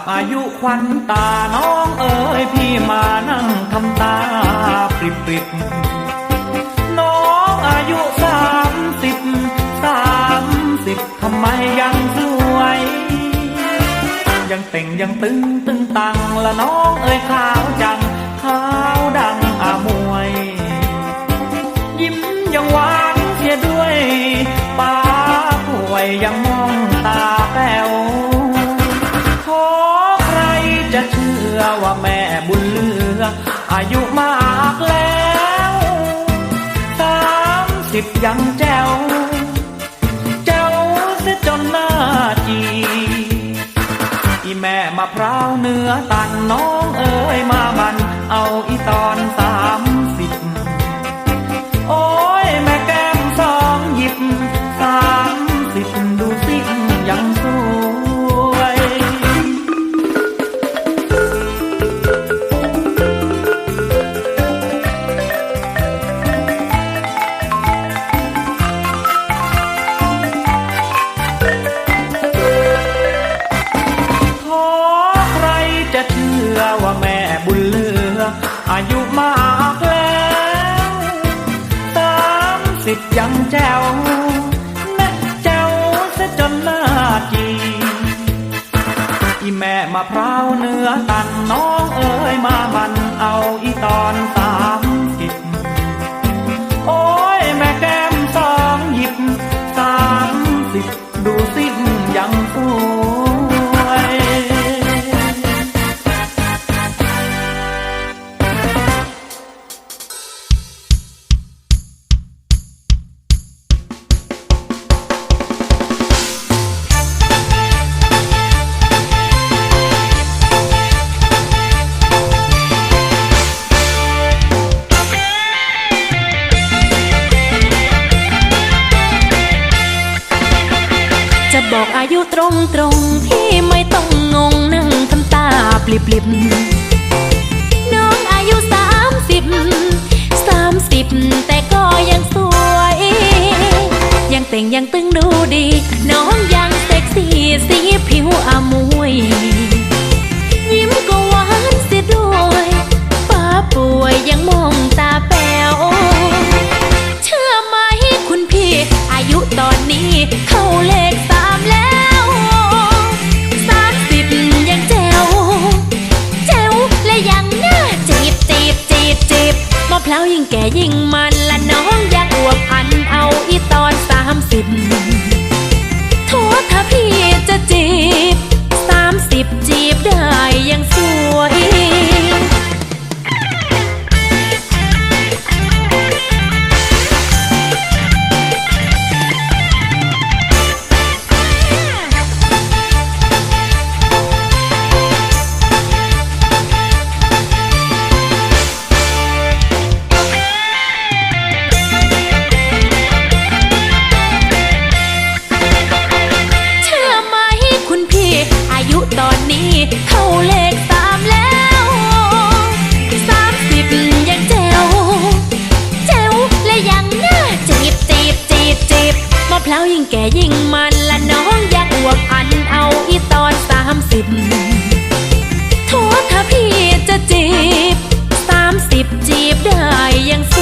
บอายุควันตาน้องเอ๋ยพี่มานั่งทำตาปริบปริบน้องอายุสามสิบสามสิบทำไมยังสวย ยังเต่งยังตึงตึงตังละน้องเอ๋ยขาวจังขาว สิบยังแจ๋วแจ๋วเสียจนหน้าจีอีแม่มะพร้าวเนื้อตันน้องเอ๋ยมามัน เอาอีตอนสาม อว่าแม่บุญเลือ อายุมากแล้วสามสิบยังแจ๋วแม่แจ๋วซะจนหน้าจีอีแม่มะพร้าวเนื้อตันน้องเอ๋ยมามันเอาอีตอนต บอกอายุตรงตรงพี่ไม่ต้องงงนั่งทำตาปลิบปลิบน้องอายุสามสิบสามสิบแต่ก็ยังสวย ยังเต่งยังตึงดูดี น้องยังเซ็กซี่สีผิวอามวย ยิ้มก็หวานเสียด้วยป้าป่วยยังมองตา บมะพร้ายิ่งแก่ยิ่งมัน เลขสามแล้วสามสิบยังเจวเจวและยังหน้าจีบจีบจีบจีบมะพร้าวยิ่งแก่ยิ่งมันละน้องอยากอวกอันเอาอีตอนสามสิบโทษถ้าพี่จะจีบสามสิบจีบได้ยังส